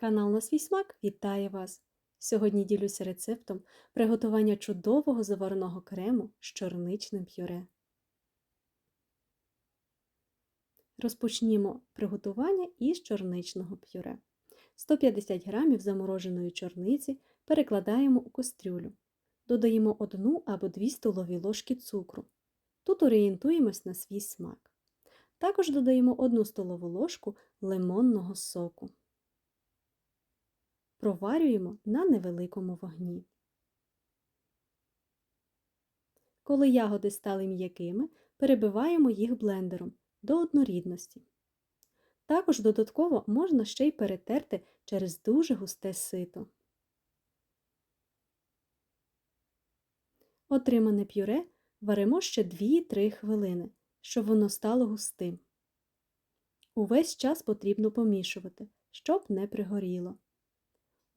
Канал на свій смак вітає вас! Сьогодні ділюся рецептом приготування чудового заварного крему з чорничним пюре. Розпочнімо приготування із чорничного пюре. 150 г замороженої чорниці перекладаємо у кастрюлю. Додаємо 1 або 2 столові ложки цукру. Тут орієнтуємось на свій смак. Також додаємо 1 столову ложку лимонного соку. Проварюємо на невеликому вогні. Коли ягоди стали м'якими, перебиваємо їх блендером до однорідності. Також додатково можна ще й перетерти через дуже густе сито. Отримане пюре варимо ще 2-3 хвилини, щоб воно стало густим. Увесь час потрібно помішувати, щоб не пригоріло.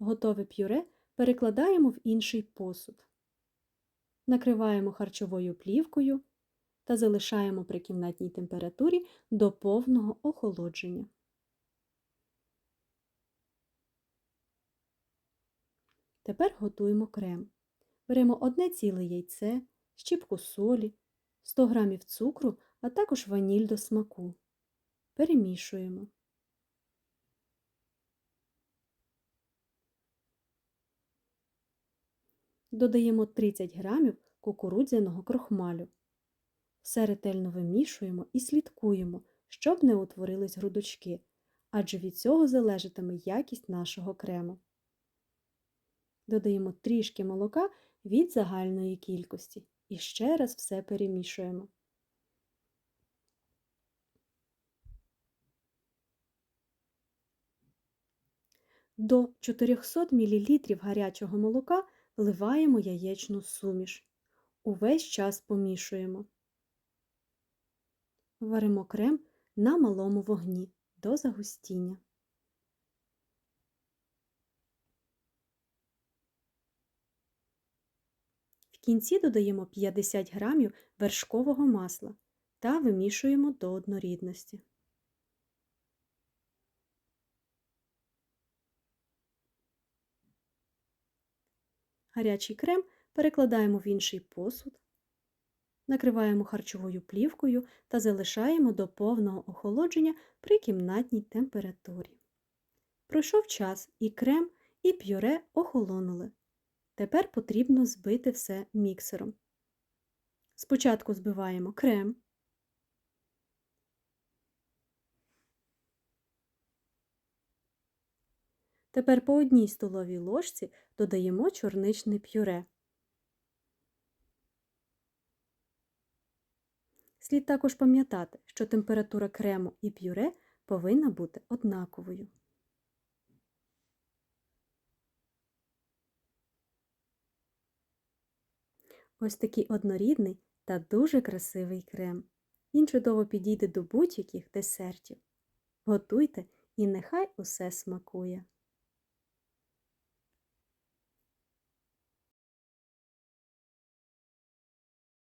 Готове пюре перекладаємо в інший посуд. Накриваємо харчовою плівкою та залишаємо при кімнатній температурі до повного охолодження. Тепер готуємо крем. Беремо одне ціле яйце, щіпку солі, 100 г цукру, а також ваніль до смаку. Перемішуємо. Додаємо 30 г кукурудзяного крохмалю. Все ретельно вимішуємо і слідкуємо, щоб не утворились грудочки, адже від цього залежатиме якість нашого крему. Додаємо трішки молока від загальної кількості і ще раз все перемішуємо. До 400 мл гарячого молока вливаємо яєчну суміш. Увесь час помішуємо. Варимо крем на малому вогні до загустіння. В кінці додаємо 50 г вершкового масла та вимішуємо до однорідності. Гарячий крем перекладаємо в інший посуд, накриваємо харчовою плівкою та залишаємо до повного охолодження при кімнатній температурі. Пройшов час і крем, і п'юре охолонули. Тепер потрібно збити все міксером. Спочатку збиваємо крем. Тепер по одній столовій ложці додаємо чорничне пюре. Слід також пам'ятати, що температура крему і пюре повинна бути однаковою. Ось такий однорідний та дуже красивий крем. Він чудово підійде до будь-яких десертів. Готуйте і нехай усе смакує!